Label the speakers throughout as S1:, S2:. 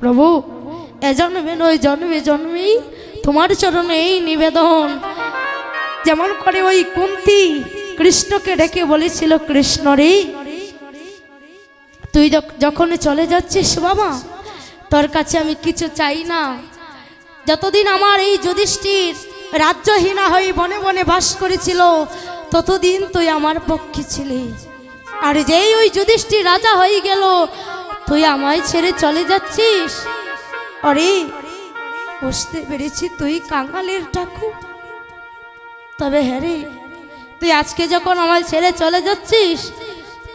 S1: প্রভু, এ জন্মে নয়, জন্মে জন্মেই তোমার চরণে এই নিবেদন। যেমন করে ওই কুন্তি কৃষ্ণকে ডেকে বলেছিল, কৃষ্ণ রে, তুই যখন চলে যাচ্ছিস বাবা, তোর কাছে আমি কিছু চাই না। যতদিন আমার এই যুধিষ্ঠির রাজ্যহীনা হয়ে বনে বনে বাস করেছিল, ততদিন তুই আমার পক্ষে ছিলি। আর যেই ওই যুধিষ্ঠির রাজা হয়ে গেল তুই আমায় ছেড়ে চলে যাচ্ছিস? অরে বুঝতে পেরেছি তুই কাঙালের ঠাকুর। তবে হ্যাঁ রে, তুই আজকে যখন আমায় ছেড়ে চলে যাচ্ছিস,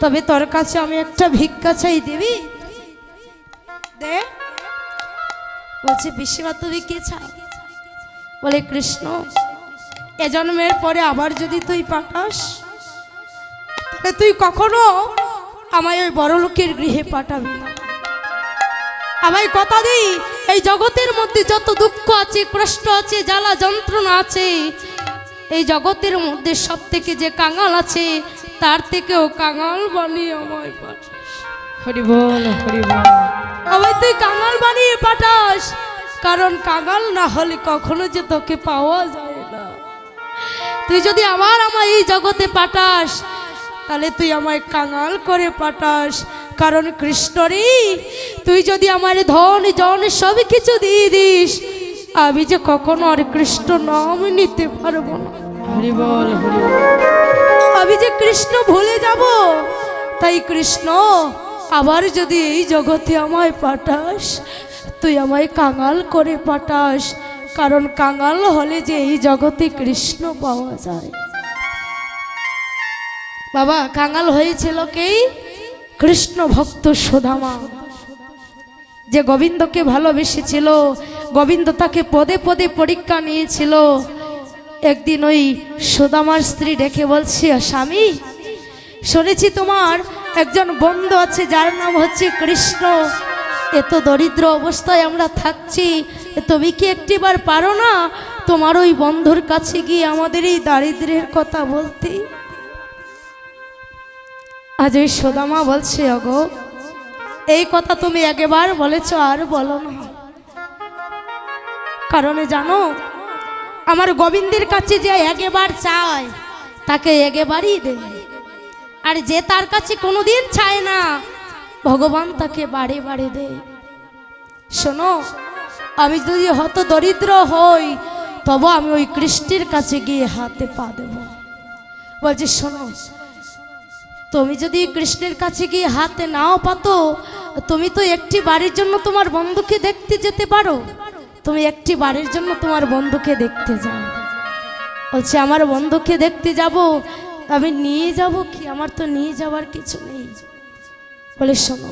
S1: তবে তোর কাছে আমি একটা ভিক্ষা চাই দিবি। দে। বলছে পিসিমা তুমি কে চাও বলে, কৃষ্ণ। এ জন্মের পরে আবার যদি তুই পাঠাস, তাহলে তুই কখনো আমায় ওই বড় লোকের গৃহে পাঠাবি না। আমায় কথা দিই এই জগতের মধ্যে যত দুঃখ আছে কষ্ট আছে জ্বালা যন্ত্রণা আছে এই জগতের মধ্যে সব থেকে যে কাঙাল আছে তার থেকেও কাঙাল বানিয়ে আমায় পাঠাস।
S2: হরি বল হরি বল।
S1: আমায় তুই কাঙাল বানিয়ে পাঠাস কারণ কাঙাল না হলে কখনো যে তোকে পাওয়া যায় না। তুই যদি আবার আমায় এই জগতে পাঠাস তাহলে তুই আমায় কাঙাল করে পাঠাস। কারণ কৃষ্ণরে তুই যদি আমার ধন জন সব কিছু দিয়ে দিস আমি যে কখনো আর কৃষ্ণ নাম নিতে পারব না।
S2: হরি বল হরি বল।
S1: আমি যে কৃষ্ণ ভুলে যাব তাই কৃষ্ণ আবার যদি এই জগতে আমায় পাঠাস তুই আমায় কাঙাল করে পাঠাস। কারণ কাঙাল হলে যে এই জগতে কৃষ্ণ পাওয়া যায়। বাবা, কাঙাল হয়েছিল কেই? কৃষ্ণ ভক্ত সুধামা। যে গোবিন্দকে ভালোবেসেছিল, গোবিন্দ তাকে পদে পদে পরীক্ষা নিয়েছিল। একদিন ওই সুদামার স্ত্রী ডেকে বলছে, স্বামী, শুনেছি তোমার একজন বন্ধু আছে, যার নাম হচ্ছে কৃষ্ণ। এত দরিদ্র অবস্থায় আমরা থাকছি, তুমি কি একটিবার পারো না তোমার ওই বন্ধুর কাছে গিয়ে আমাদের এই দারিদ্র্যের কথা বলতে? আজ ওই সুদামা বলছে, অগো, এই কথা তুমি একবার বলেছ আর বলো না। কারণে জানো, আমার গোবিন্দের কাছে যে একবার চায়, তাকে একবারই দেয়। আর যে তার কাছে কোনোদিন চায় না, ভগবান তাকে বাড়ি বাড়ি দেয়। শোনো, আমি যদি হত দরিদ্র হই, তবু আমি ওই কৃষ্ণের কাছে গিয়ে হাতে পা দেব। বলছে, শোনো তুমি যদি কৃষ্ণের কাছে গিয়ে হাতে নাও পাতো, তুমি তো একটি বাড়ির জন্য তোমার বন্ধুকে দেখতে যেতে পারো। তুমি একটি বাড়ির জন্য তোমার বন্ধুকে দেখতে যাও। বলছে, আমার বন্ধুকে দেখতে যাব, আমি নিয়ে যাব কি? আমার তো নিয়ে যাওয়ার কিছু নেই। বলে, শোনো,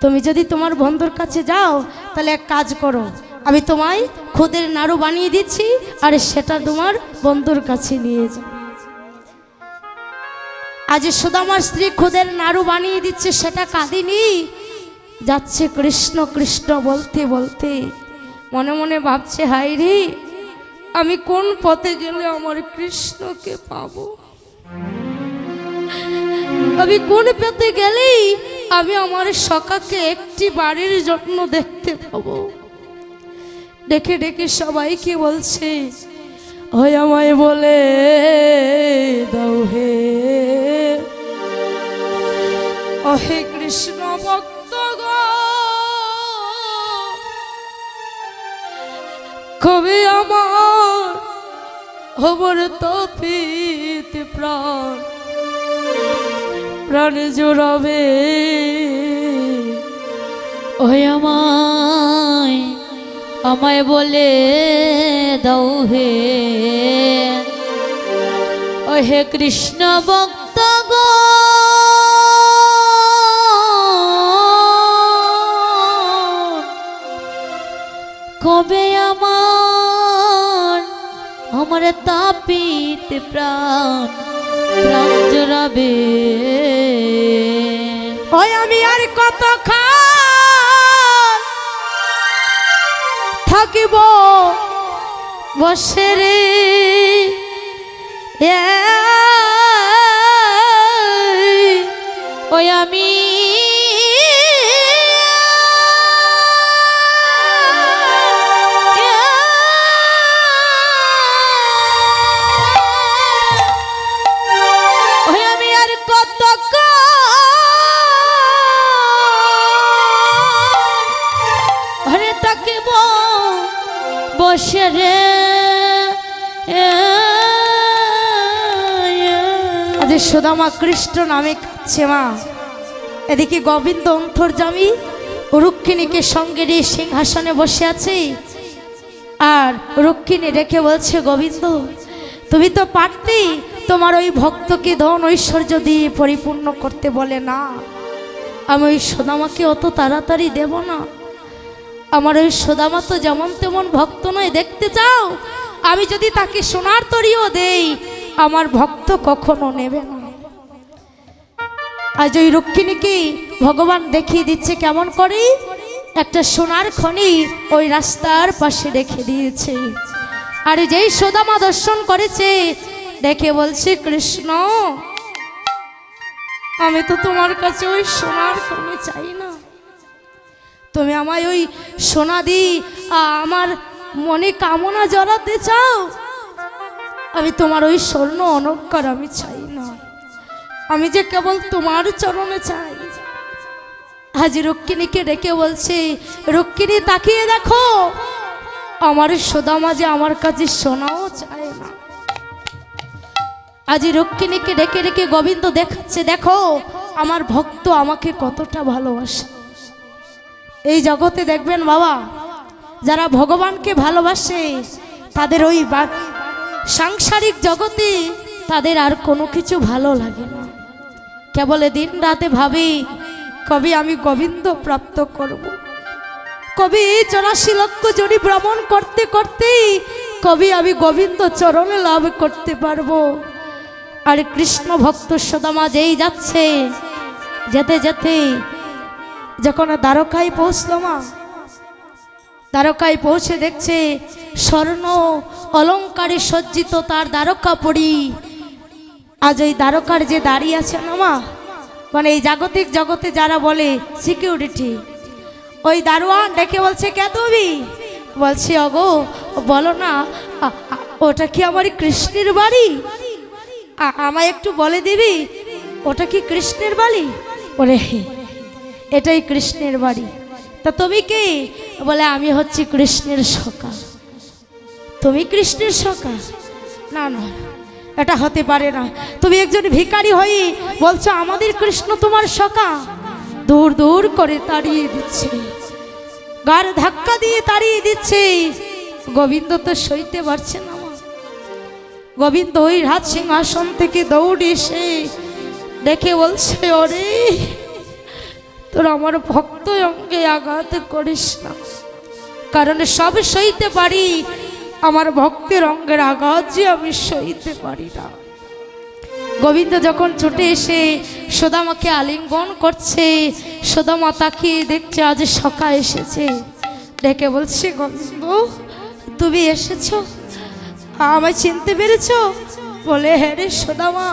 S1: তুমি যদি তোমার বন্ধুর কাছে যাও, তাহলে এক কাজ করো। আমি তোমায় খুদের নাড়ু বানিয়ে দিচ্ছি, আর সেটা তোমার বন্ধুর কাছে নিয়ে যাও আজ সুদামার স্ত্রী খুদের নাড়ু বানিয়ে দিচ্ছে, সেটা কাঁদিনি। যাচ্ছে কৃষ্ণ কৃষ্ণ বলতে বলতে। মনে মনে ভাবছে হাই রে, আমি কোন পথে গেলে আমার কৃষ্ণকে পাবো? আমি কোন পথে গেলেই আমি আমার সকাকে একটি বাড়ির জন্য দেখতে পাবো। ডেকে ডেকে সবাইকে বলছে হয় আমায় বলে দাও হে অহে কৃষ্ণ ভক্ত কবে আমার হবর তপিত প্রাণ প্রাণ জোড়াবে।
S2: ওই আমায় আমায় বলে দাও হে। ও হে কৃষ্ণ ভক্ত গো। কবে আমার? আমার তাপিত প্রাণ প্রাণ জোড়াবে।
S1: ওই আমি আর কত খান থাকিব বসে রে? সুদামা কৃষ্ণ নামে কাঁদছে মা। এদিকে গোবিন্দ অন্তর্জামী রুক্মিণীকে সঙ্গে নিয়ে সিংহাসনে বসে আছে। আর রুক্মিণী রেখে বলছে, গোবিন্দ, তুমি তো পারতেই তোমার ওই ভক্তকে ধন ঐশ্বর্য দিয়ে পরিপূর্ণ করতে বলে না। আমি ওই সোদামাকে অত তাড়াতাড়ি দেব না। আমার ওই সোদামা তো যেমন তেমন ভক্ত নয়, দেখতে চাও? আমি যদি তাকে সোনার তরিও দেই, আমার ভক্ত কখনো নেবে না। আজ ওই রক্ষিণীকে ভগবান দেখিয়ে দিচ্ছে কেমন করে? একটা সোনার খনি ওই রাস্তার পাশে রেখে দিয়েছে। আর যেই সোদামা দর্শন করেছে, দেখে বলছে, কৃষ্ণ, আমি তো তোমার কাছে ওই সোনার খনি চাই না। তুমি আমায় ওই সোনা দি আমার মনে কামনা জড়াতে চাও? আমি তোমার ওই স্বর্ণ অলঙ্কার আমি চাই আমি যে কেবল তোমার চরণে চাই। আজ রক্ষিণীকে ডেকে বলছে, রক্ষিণী তাকিয়ে দেখো, আমার সোদামা যে আমার কাছে শোনাও চায় না। আজ রক্ষিণীকে ডেকে ডেকে গোবিন্দ দেখাচ্ছে, দেখো, আমার ভক্ত আমাকে কতটা ভালোবাসে। এই জগতে দেখবেন বাবা, যারা ভগবানকে ভালোবাসে, তাদের ওই সাংসারিক জগতে তাদের আর কোনো কিছু ভালো লাগে না। কেবল দিন রাতে ভাবি, কবি আমি গোবিন্দ প্রাপ্ত করব। কবি চৌরাশি লক্ষ জড়ি ভ্রমণ করতে করতেই কবি আমি গোবিন্দ চরণে লাভ করতে পারব আর কৃষ্ণ ভক্ত সদামা যেই যাচ্ছে, যেতে যেতে যখন দ্বারকায় পৌঁছল মা, দ্বারকায় পৌঁছে দেখছে স্বর্ণ অলঙ্কারে সজ্জিত তার দ্বারকা পড়ি আজ ওই দ্বারকার যে দাঁড়িয়ে আছে না মা মানে এই জাগতিক জগতে যারা বলে সিকিউরিটি ওই দারোয়ান ডেকে বলছে, কে তুমি? বলছে, অগো, বলো না ওটা কি আমার কৃষ্ণের বাড়ি? আমায় একটু বলে দিবি, ওটা কি কৃষ্ণের বাড়ি? ওরে এটাই কৃষ্ণের বাড়ি। তা তুমি কে? বলে, আমি হচ্ছি কৃষ্ণের সখা। তুমি কৃষ্ণের সখা? না না। এটা হতে পারে না। তুমি একজন ভিখারি হয়ে বলছো, আমাদের কৃষ্ণ তোমার সখা। দূর দূর করে তাড়িয়ে দিচ্ছে। গার ধাক্কা দিয়ে তাড়িয়ে দিচ্ছে। গোবিন্দ তো সইতে পারছে না গোবিন্দ ওই রাজ সিংহাসন থেকে দৌড়ে এসে দেখে বলছে, ওরে, তোর আমার ভক্ত অঙ্গে আঘাত করিস না। কারণ সব সইতে পারি আমার ভক্তের অঙ্গের আঘাত যে আমি সইতে পারি না। গোবিন্দ যখন ছুটে এসে সোদামাকে আলিঙ্গন করছে, সোদামা তাকিয়ে দেখছে আজ সকা এসেছে। ডেকে বলছে, গোবিন্দ, তুমি এসেছ? আমায় চিনতে পেরেছ? বলে হ্যাঁ রে সোদামা,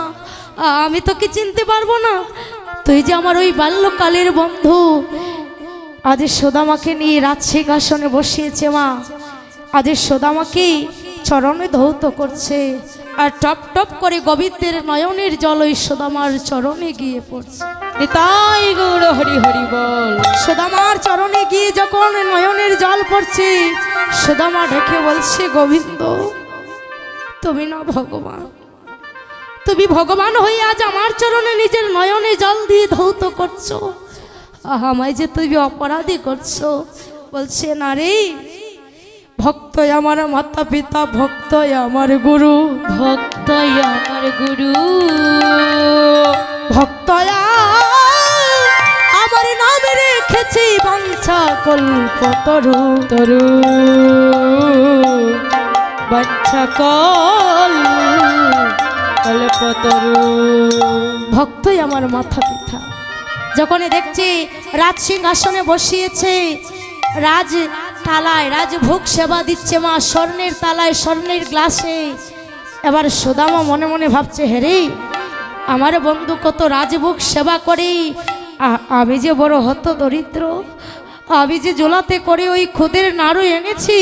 S1: আমি তোকে চিনতে পারব না। তুই যে আমার ওই বাল্যকালের বন্ধু। আজ সোদামাকে নিয়ে রাজ সিংহাসনে বসিয়েছে মা। আজ সোদামাকে চরণে ধৌত করছে। আর টপ টপ করে গোবিন্দের নয়নের জল ওই সোদামার চরণে গিয়ে পড়ছে।
S2: নিতাই গৌর হরি হরি বল।
S1: সোদামার চরণে গিয়ে যখন নয়নের জল পড়ছে সোদামা ঢেকে বলছে গোবিন্দ তুমি না ভগবান। তুমি ভগবান হয়ে আজ আমার চরণে নিজের নয়নে জল দিয়ে ধৌত করছ। আহ, আমায় যে তুমি অপরাধী করছ। বলছে না রে ভক্ত আমার মাতা পিতা ভক্ত আমার গুরু।
S2: ভক্ত আমার গুরু।
S1: ভক্ত আমার নাম রেখেছি বাঞ্ছা কল্পতরু
S2: তরু। বাঞ্ছা কল কল্পতরু
S1: ভক্তই আমার মাথা পিতা যখন দেখছি রাজ সিংহাসনে বসিয়েছে রাজ তালায় রাজভোগ সেবা দিচ্ছে মা স্বর্ণের তালায় স্বর্ণের গ্লাসে। এবার সুদামা মনে মনে ভাবছে হেরে আমার বন্ধু কত রাজভোগ সেবা করে। আমি যে বড় হত দরিদ্র, আমি যে জোলাতে করে ওই খুদের নাড়ু এনেছি,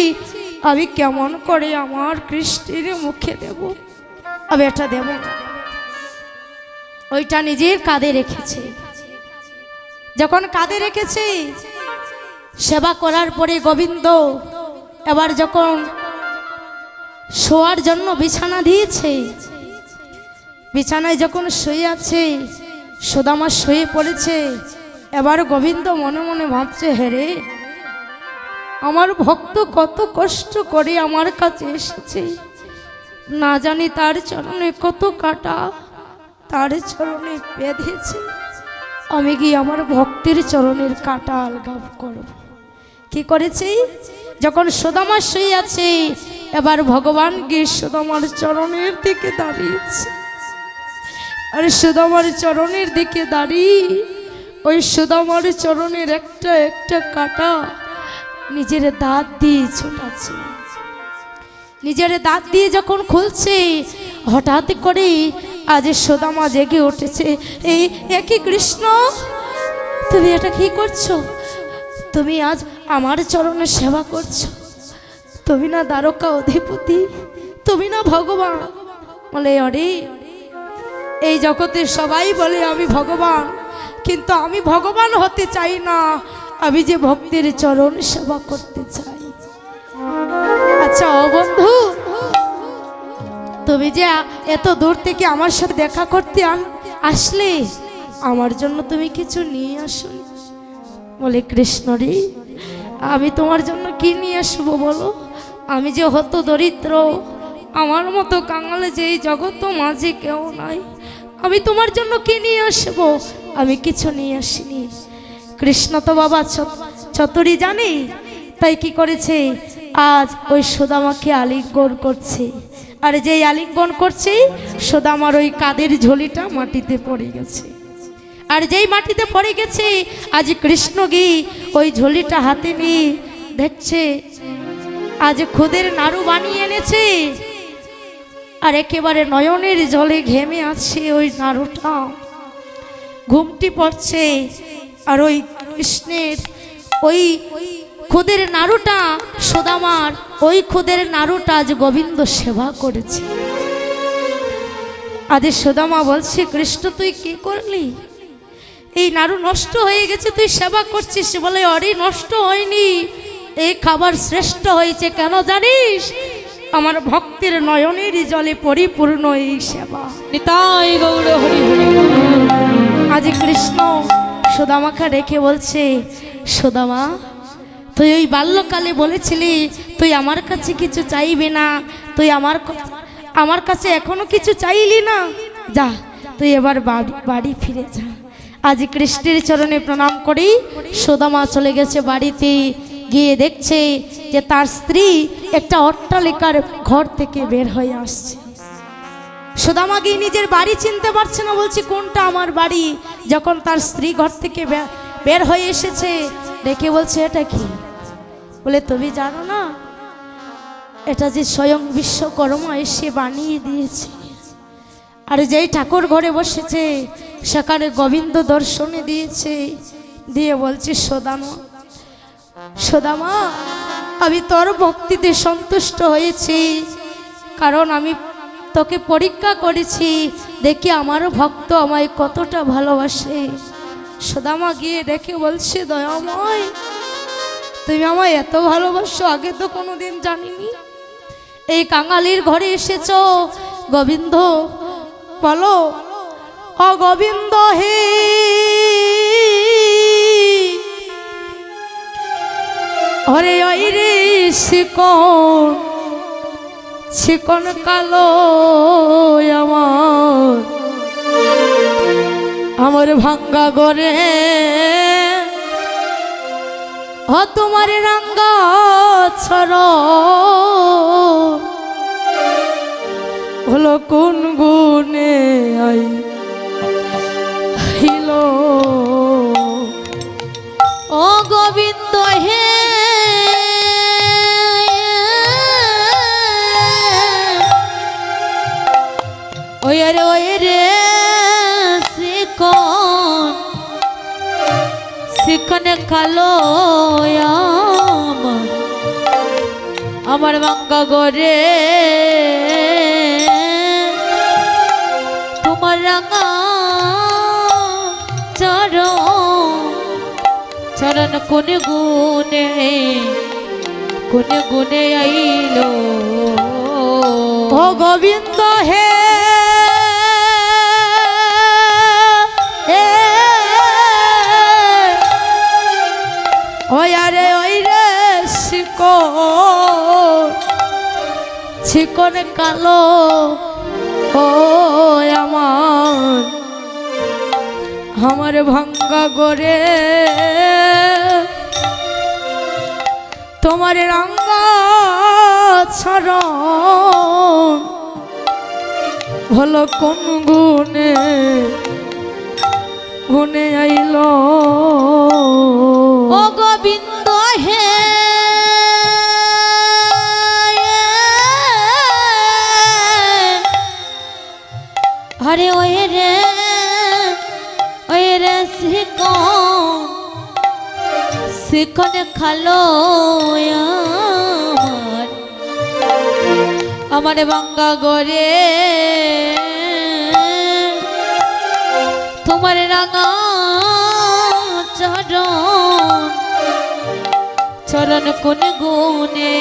S1: আমি কেমন করে আমার কৃষ্টির মুখে দেব? আমি এটা দেব ওইটা নিজের কাঁধে রেখেছে। যখন কাঁধে রেখেছে সেবা করার পরে গোবিন্দ এবার যখন শোয়ার জন্য বিছানা দিয়েছে, বিছানায় যখন শুয়ে আছে, সুদামা শুয়ে পড়েছে, এবার গোবিন্দ মনে মনে ভাবছে হেরে আমার ভক্ত কত কষ্ট করে আমার কাছে এসেছে। না জানি তার চরণে কত কাটা, তার চরণে বেঁধেছে। আমি গিয়ে আমার ভক্তের চরণের কাটা আলগাব করব। কি করেছি? যখন সুদামা শুয়ে আছে, এবার ভগবান গিয়ে সুদামার চরণের দিকে দাঁড়িয়েছে। আর সুদামার চরণের দিকে দাঁড়িয়ে, ওই সুদামার চরণের একটা একটা কাটা নিজের দাঁত দিয়ে ছোটাচ্ছে। নিজের দাঁত দিয়ে যখন খুলছে, হঠাৎ করে আজ সুদামা জেগে উঠেছে। এই একই কৃষ্ণ? তুমি এটা কি করছ? তুমি আজ আমার চরণে সেবা করছ। তুমি না দ্বারকা অধিপতি, তুমি না ভগবান। বলে, অরে, এই জগতে সবাই বলে আমি ভগবান, কিন্তু আমি ভগবান হতে চাই না। আমি যে ভক্তের চরণ সেবা করতে চাই। আচ্ছা ও বন্ধু, তুমি যে এত দূর থেকে আমার সাথে দেখা করতে আসলে, আমার জন্য তুমি কিছু নিয়ে আসো বলে, কৃষ্ণ রে, আমি তোমার জন্য কি নিয়ে আসব বলো? আমি যে হত দরিদ্র, আমার মতো কাঙালে যে এই জগৎ মাঝে কেউ নাই। আমি তোমার জন্য কি নিয়ে আসব? আমি কিছু নিয়ে আসিনি। কৃষ্ণ তো বাবা চতুরি জানে, তাই কি করেছে? আজ ওই সুদামাকে আলিঙ্গন করছে। আর যেই আলিঙ্গন করছে, সুদামার ওই কাদের ঝুলিটা মাটিতে পড়ে গেছে। আর যেই মাটিতে পড়ে গেছে, আজ কৃষ্ণ গি ওই ঝুলিটা হাতে নিয়ে দেখছে। আজ খুদের নাড়ু বানিয়ে এনেছে। আর একেবারে নয়নের জলে ঘেমে আছে ওই নাড়ুটা। ঘুমটি পড়ছে আর ওই কৃষ্ণের ওই খুদের নাড়ুটা, সোদামার ওই খুদের নাড়ুটা আজ গোবিন্দ সেবা করেছে। আজ সোদামা বলছে, কৃষ্ণ, তুই কি করলি? এই নাড়ু নষ্ট হয়ে গেছে, তুই সেবা করছিস। বলে, অরে, নষ্ট হয়নি। এই খাবার শ্রেষ্ঠ হয়েছে কেন জানিস? আমার ভক্তের নয়নের জলে পরিপূর্ণ এই সেবা।
S2: নিতাই গৌর, হরি হরি
S1: আজ কৃষ্ণ সুদামাকে রেখে বলছে, সুদামা, তুই ওই বাল্যকালে বলেছিলি, তুই আমার কাছে কিছু চাইবে না, তুই আমার আমার কাছে এখনও কিছু চাইলি না। যা, তুই এবার বাড়ি ফিরে যা। আজ কৃষ্ণের চরণে প্রণাম করি। সুদামা চলে গেছে বাড়িতে, গিয়ে দেখছে যে তার স্ত্রী একটা অট্টালিকার ঘর থেকে বের হয়ে আসছে। সুদামা গিয়ে নিজের বাড়ি চিনতে পারছে না, বলছি, কোনটা আমার বাড়ি? যখন তার স্ত্রী ঘর থেকে বের হয়ে এসেছে, ডেকে বলছে, এটা কি? বলে, তুমি জানো না, এটা যে স্বয়ং বিশ্বকর্মা এসে বানিয়ে দিয়েছে। আর যেই ঠাকুর ঘরে বসেছে, সেখানে গোবিন্দ দর্শনে দিয়েছে। দিয়ে বলছে, সোদামা সোদামা, আমি তোর ভক্তিতে সন্তুষ্ট হয়েছি। কারণ আমি তোকে পরীক্ষা করেছি, দেখি আমার ভক্ত আমায় কতটা ভালোবাসে। সোদামা গিয়ে দেখে বলছে, দয়াময়, তুমি আমায় এত ভালোবাসো, আগে তো কোনোদিন জানিনি। এই কাঙালির ঘরে এসেছ, গোবিন্দ বলো অ গোবিন্দ হে। হরে ওই রে শিকন শিকন কালো আমার। আমার ভাঙ্গা গরে হ তোমার রাঙ্গা ছড়। হলো কোন গুনে আই হইল
S2: ও গোবিন্দ হে, ওই রে ওই রে শিকন কালো আমার বাঙ্গা গরে চরণ কোন গুনে কোন গুনে আইলো।
S1: ও গোবিন্দ হে এ ওই রে শিকো চিকন কালো, ও আমার আমার ভাঙ্গা গরে তোমার রঙ ছড়ন ভালো কোন গুণে গুণে আইল?
S2: শিকন খালো আমার? আমার বাঙ্গা গরে তোমার রাঙা চরণ চরণ কোন গুনে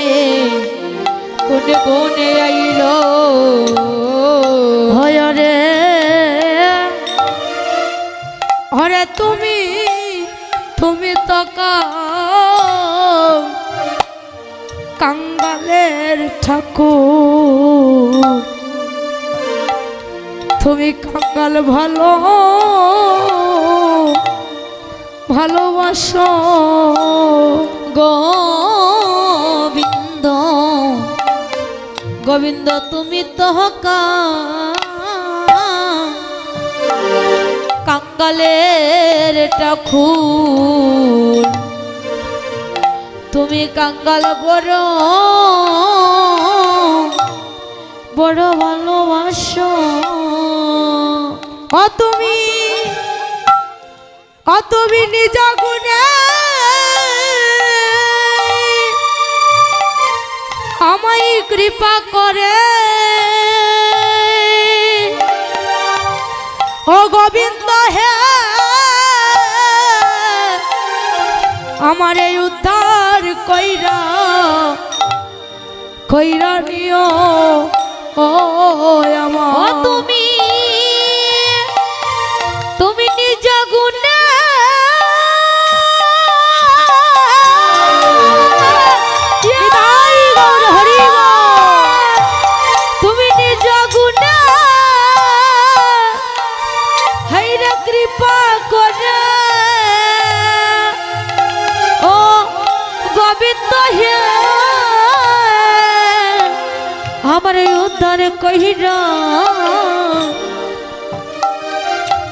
S2: কোন গুনে আইল?
S1: হয় রে। হরে তুমি তুমি তো কা- কাঙ্গালের ঠাকুর। তুমি কাঙ্গাল ভালো ভালোবাসো
S2: গোবিন্দ। গোবিন্দ তুমি তো কাঙ্গালের ঠাকুর। তুমি কাঙ্গাল বড় বড় ভালোবাসো।
S1: তুমি তুমি নিজ গুণে। আমায় কৃপা করে। ও গোবিন্দ হে, আমার এই উদ্ধার কইরা কইরা নিও ও আমার
S2: তুমি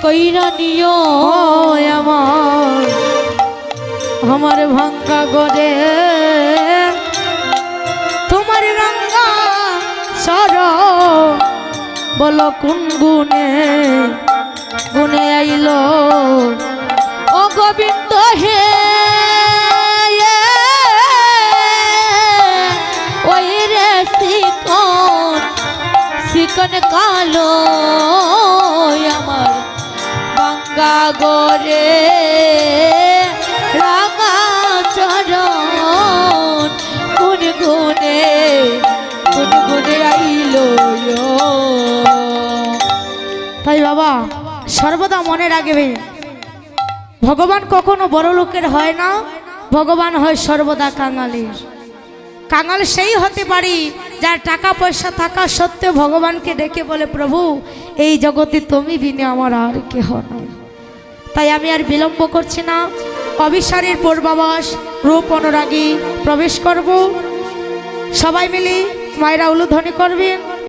S2: কইরা নিও
S1: আমার। আমার ভাঙ্গা গরে তোমার রঙ্গা সর। বলো কোন গুনে গুনে আইল?
S2: ও গোবিন্দ হে ওই রে শিকন শিকন কালো। বাঙ্গা গরে রাঙা চরণ। গুন গুনে গুন গুনে আইলো
S1: তাই বাবা, সর্বদা মনে রাখবে। ভগবান কখনো বড় লোকের হয় না, ভগবান হয় সর্বদা কাঙালির। কাঙাল সেই হতে পারি যার টাকা পয়সা থাকা সত্ত্বেও ভগবানকে ডেকে বলে, প্রভু, এই জগতে তুমি বিনে আমার আর কেহ নয় তাই আমি আর বিলম্ব করছি না। অবিসারের পূর্বাবাস রূপ অনুরাগী প্রবেশ করব। সবাই মিলে মায়েরা উলুধ্বনি করবেন।